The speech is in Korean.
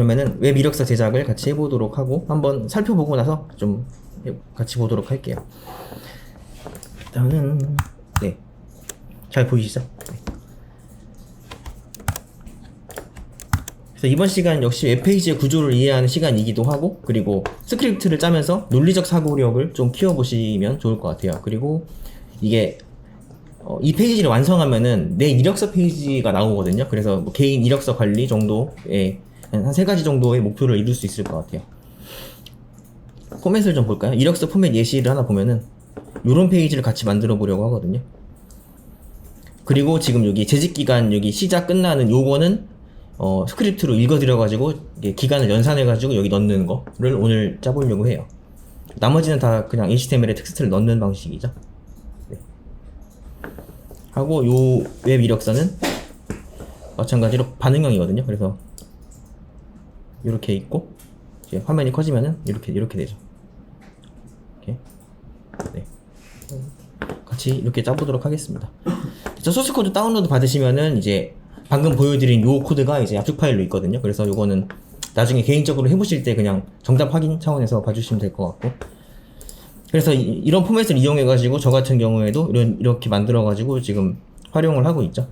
그러면은 웹 이력서 제작을 같이 해보도록 하고 한번 살펴보고 나서 좀 해- 같이 보도록 할게요. 일단은 네. 잘 보이시죠? 네. 그래서 이번 시간 역시 웹페이지의 구조를 이해하는 시간이기도 하고 그리고 스크립트를 짜면서 논리적 사고력을 좀 키워보시면 좋을 것 같아요. 그리고 이게 어, 이 페이지를 완성하면은 내 이력서 페이지가 나오거든요. 그래서 뭐 개인 이력서 관리 정도의 한 세 가지 정도의 목표를 이룰 수 있을 것 같아요. 포맷을 좀 볼까요? 이력서 포맷 예시를 하나 보면은 이런 페이지를 같이 만들어 보려고 하거든요. 그리고 지금 여기 재직 기간 여기 시작 끝나는 요거는 어, 스크립트로 읽어드려 가지고 기간을 연산해 가지고 여기 넣는 거를 오늘 짜보려고 해요. 나머지는 다 그냥 HTML에 텍스트를 넣는 방식이죠. 네. 하고 요 웹 이력서는 마찬가지로 반응형이거든요. 그래서 이렇게 있고 이제 화면이 커지면은 이렇게 이렇게 되죠. 이렇게 네. 같이 이렇게 짜보도록 하겠습니다. 저 소스 코드 다운로드 받으시면은 이제 방금 보여드린 요 코드가 이제 압축 파일로 있거든요. 그래서 요거는 나중에 개인적으로 해보실 때 그냥 정답 확인 차원에서 봐주시면 될 것 같고. 그래서 이, 런 포맷을 이용해가지고 저 같은 경우에도 이런 이렇게 만들어가지고 지금 활용을 하고 있죠.